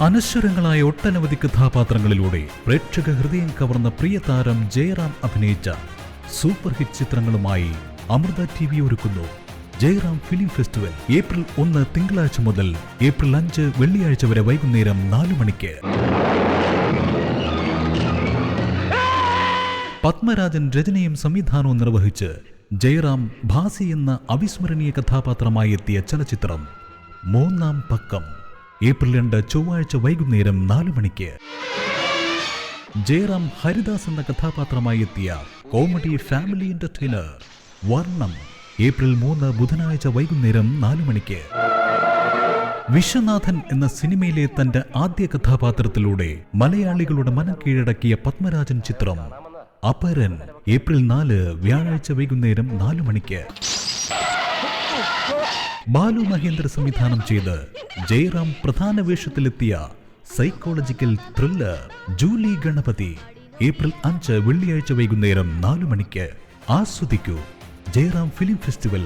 അനശ്വരങ്ങളായ ഒട്ടനവധി കഥാപാത്രങ്ങളിലൂടെ പ്രേക്ഷക ഹൃദയം കവർന്ന പ്രിയ താരം ജയറാം അഭിനയിച്ച സൂപ്പർ ഹിറ്റ് ചിത്രങ്ങളുമായി അമൃത ടി വി ഒരുക്കുന്നു. ജയറാം ഫിലിം ഫെസ്റ്റിവൽ ഏപ്രിൽ ഒന്ന് തിങ്കളാഴ്ച മുതൽ ഏപ്രിൽ അഞ്ച് വെള്ളിയാഴ്ച വരെ വൈകുന്നേരം നാലു മണിക്ക്. പത്മരാജൻ രചനയും സംവിധാനവും നിർവഹിച്ച് ജയറാം ഭാസി എന്ന അവിസ്മരണീയ കഥാപാത്രമായി എത്തിയ ചലച്ചിത്രം മൂന്നാം പക്കം. ഏപ്രിൽ രണ്ട് ചൊവ്വാഴ്ച വൈകുന്നേരം നാലു മണിക്ക് ജയറാം ഹരിദാസ് എന്ന കഥാപാത്രമായി എത്തിയ comedy family entertainer Varnam April മൂന്ന് ബുധനാഴ്ച വൈകുന്നേരം നാലു മണിക്ക് വിശ്വനാഥൻ എന്ന സിനിമയിലെ തന്റെ ആദ്യ കഥാപാത്രത്തിലൂടെ മലയാളികളുടെ മനം കീഴടക്കിയ പത്മരാജൻ ചിത്രം അപരൻ ഏപ്രിൽ നാല് വ്യാഴാഴ്ച വൈകുന്നേരം നാലു മണിക്ക്. ബാലു മഹേന്ദ്ര സംവിധാനം ചെയ്ത് ജയറാം പ്രധാന വേഷത്തിലെത്തിയ psychological thriller Julie Ganapathi. April അഞ്ച് വെള്ളിയാഴ്ച വൈകുന്നേരം നാലു മണിക്ക് ആസ്വദിക്കൂ. Jayaram film festival